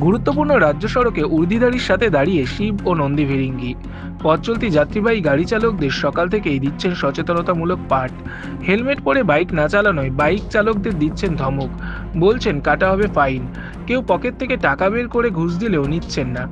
গুরুত্বপূর্ণ রাজ্য সড়কে উর্দিদারির সাথে দাঁড়িয়ে শিব ও নন্দী ভিরিঙ্গি পথ চলতি যাত্রীবাহী গাড়ি চালকদের সকাল থেকেই দিচ্ছেন সচেতনতামূলক পাঠ। হেলমেট পরে বাইক না চালানোয় বাইক চালকদের দিচ্ছেন ধমক। বলছেন, কাটা হবে ফাইন। কেউ পকেট থেকে টাকা বের করে ঘুষ দিলেও নিচ্ছেন না।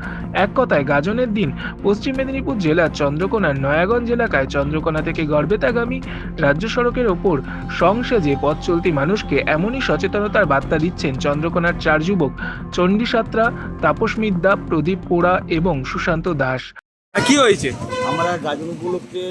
এক কথায় গাজনের দিন পশ্চিম মেদিনীপুর জেলার চন্দ্রকোনার নয়াগঞ্জ এলাকায় চন্দ্রকোনা থেকে গড়বেতাগামী রাজ্য সড়কের ওপর সংসেজে পথ চলতি মানুষকে এমনই সচেতনতার বার্তা দিচ্ছেন চন্দ্রকোনার চার যুবক চণ্ডী সাত্রা তাপস মিদ্যা প্রদীপ পোড়া এবং সুশান্ত দাস। কি হয়েছে? আমরা গাজন উপলক্ষে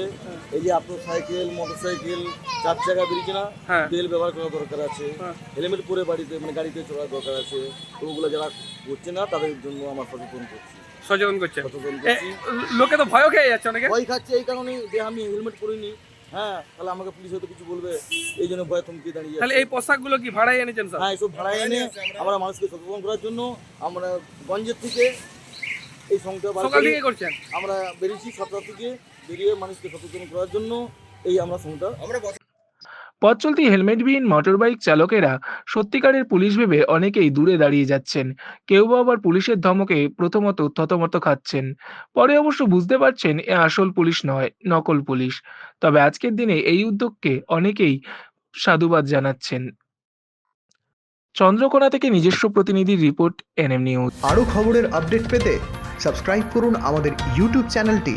এই যে আপনার সাইকেল মোটর সাইকেল চার চাকা বেরিয়েছে না হ্যাঁ। তেল ব্যবহার করা দরকার আছে। হ্যাঁ। হেলমেট পরে বাড়িতে মানে গাড়িতে চলার দরকার আছে। তো ওগুলো যারা করছে না তাদের জন্য আমরা সচেতন করছি। সচেতন করছি। লোকে তো ভয় খেয়ে যাচ্ছে অনেকে। ভয় খাচ্ছে এই কারণে যে আমি হেলমেট পরিনি। হ্যাঁ তাহলে আমাকে পুলিশ হয়তো কিছু বলবে। এই জন্য ভয় থমকে দাঁড়িয়ে তাহলে এই পোশাকগুলো কি ভাড়াই এনেছেন স্যার? হ্যাঁ এসব ভাড়া এনে আমরা মানুষকে সচেতন করার জন্য আমরা গঞ্জের থেকে এই সংখ্যা সকাল থেকে করছেন? আমরা বেরিয়েছি সাতটা থেকে। বেরিয়ে মানুষকে সচেতন করার জন্য এই আমরা সংখ্যা পথ চলতি হেলমেটবিহীন মোটরবাইক চালকেরা সত্যিকারের পুলিশ ভেবে অনেকেই দূরে দাঁড়িয়ে যাচ্ছেন। কেউ বা আবার পুলিশের ধমকে প্রথমত থতমত খাচ্ছেন। পরে অবশ্য বুঝতে পারছেন এ আসল পুলিশ নয় নকল পুলিশ। তবে আজকের দিনে এই উদ্যোগকে অনেকেই সাধুবাদ জানাচ্ছেন। চন্দ্রকোনা থেকে নিজস্ব প্রতিনিধির রিপোর্ট এনএম নিউজ। আরও খবরের আপডেট পেতে সাবস্ক্রাইব করুন আমাদের ইউটিউব চ্যানেলটি।